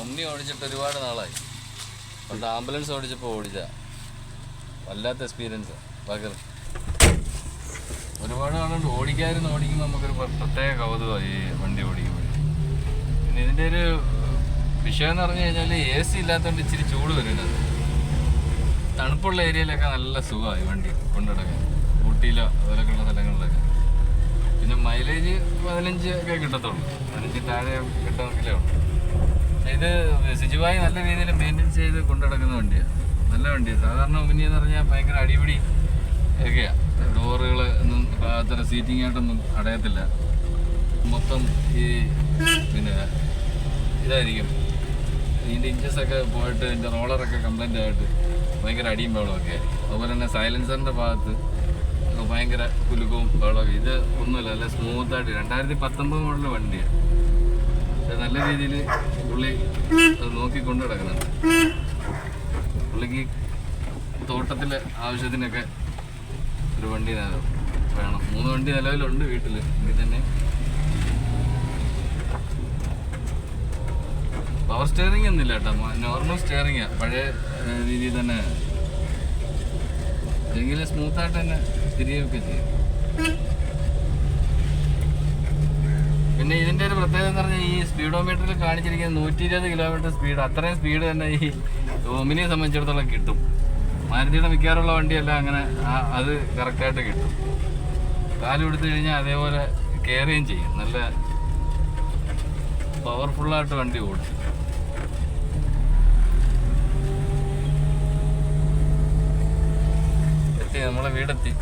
ഒന്നി ഓടിച്ചിട്ട് ഒരുപാട് നാളായി. പണ്ട് ആംബുലൻസ് ഓടിച്ചപ്പോൾ ഓടിച്ച വല്ലാത്ത എക്സ്പീരിയൻസ് പകർ ഒരുപാട് നാളുകൊണ്ട് ഓടിക്കാതിരുന്ന് ഓടിക്കുമ്പോൾ നമുക്കൊരു പ്ര- പ്രത്യേക കൗതുകമായി വണ്ടി ഓടിക്കുമ്പോൾ പിന്നെ ഇതിന്റെ ഒരു വിഷയം എന്ന് പറഞ്ഞു കഴിഞ്ഞാൽ എ സി ഇല്ലാത്തതുകൊണ്ട് ഇച്ചിരി ചൂട് വരുന്നത് തണുപ്പുള്ള ഏരിയയിലൊക്കെ നല്ല സുഖമായി വണ്ടി കൊണ്ടിടക്കാൻ ഊട്ടിയിലോ അതുപോലെയൊക്കെയുള്ള സ്ഥലങ്ങളിലൊക്കെ. പിന്നെ മൈലേജ് പതിനഞ്ച് ഒക്കെ കിട്ടത്തുള്ളൂ. പതിനഞ്ച് താഴെ കിട്ടണമെങ്കിലേ ഉള്ളൂ. ഇത് സിജുവായി നല്ല രീതിയിൽ മെയിന്റെയിൻസ് ചെയ്ത് കൊണ്ടുനടക്കുന്ന വണ്ടിയാണ് നല്ല വണ്ടിയാണ് സാധാരണ ഒമിനി എന്ന് പറഞ്ഞാൽ ഭയങ്കര അടിപിടി ഒക്കെയാണ് ഡോറുകൾ ഒന്നും അത്ര സീറ്റിംഗ് ആയിട്ടൊന്നും അടയത്തില്ല. മൊത്തം ഈ പിന്നെ ഇതായിരിക്കും. ഇതിന്റെ ഇഞ്ചസ് ഒക്കെ പോയിട്ട് ഇതിന്റെ റോളറൊക്കെ കംപ്ലൈന്റ് ആയിട്ട് ഭയങ്കര അടിയും ബഹളമൊക്കെ ആയിരിക്കും. അതുപോലെ തന്നെ സൈലൻസറിന്റെ ഭാഗത്ത് ഭയങ്കര കുലുക്കവും ബഹളമൊക്കെ ഇത് ഒന്നുമില്ല നല്ല സ്മൂത്തായിട്ട് രണ്ടായിരത്തി പത്തൊമ്പത് മോഡൽ വണ്ടിയാണ് പക്ഷെ നല്ല രീതിയിൽ പുള്ളി അത് നോക്കിക്കൊണ്ട് കിടക്കുന്നുണ്ട് പുള്ളിക്ക് തോട്ടത്തിലെ ആവശ്യത്തിനൊക്കെ ഒരു വണ്ടി വേണം. മൂന്ന് വണ്ടി നിലവിലുണ്ട് വീട്ടിൽ ഇതിൽ തന്നെ പവർ സ്റ്റിയറിംഗ് ഒന്നുമില്ല കേട്ടോ. നോർമൽ സ്റ്റിയറിംഗ് പഴയ രീതിയിൽ തന്നെ. എങ്കിലും സ്മൂത്തായിട്ട് തന്നെ തിരികെയൊക്കെ ചെയ്യും. പിന്നെ ഇതിന്റെ ഒരു പ്രത്യേകത എന്ന് പറഞ്ഞാൽ ഈ സ്പീഡോമീറ്ററിൽ കാണിച്ചിരിക്കുന്ന നൂറ്റി ഇരുപത് കിലോമീറ്റർ സ്പീഡ് അത്രയും സ്പീഡ് തന്നെ ഈ ഓമിനിയെ സംബന്ധിച്ചിടത്തോളം കിട്ടും. മാരുതിയുടെ മിക്കാറുള്ള വണ്ടിയല്ല അങ്ങനെ അത് കറക്റ്റായിട്ട് കിട്ടും. കാൽ കൊടുത്തു കഴിഞ്ഞാൽ അതേപോലെ കെയറുകയും ചെയ്യും. നല്ല പവർഫുള്ളായിട്ട് വണ്ടി ഓടും. എത്തി നമ്മളെ വീടെത്തി.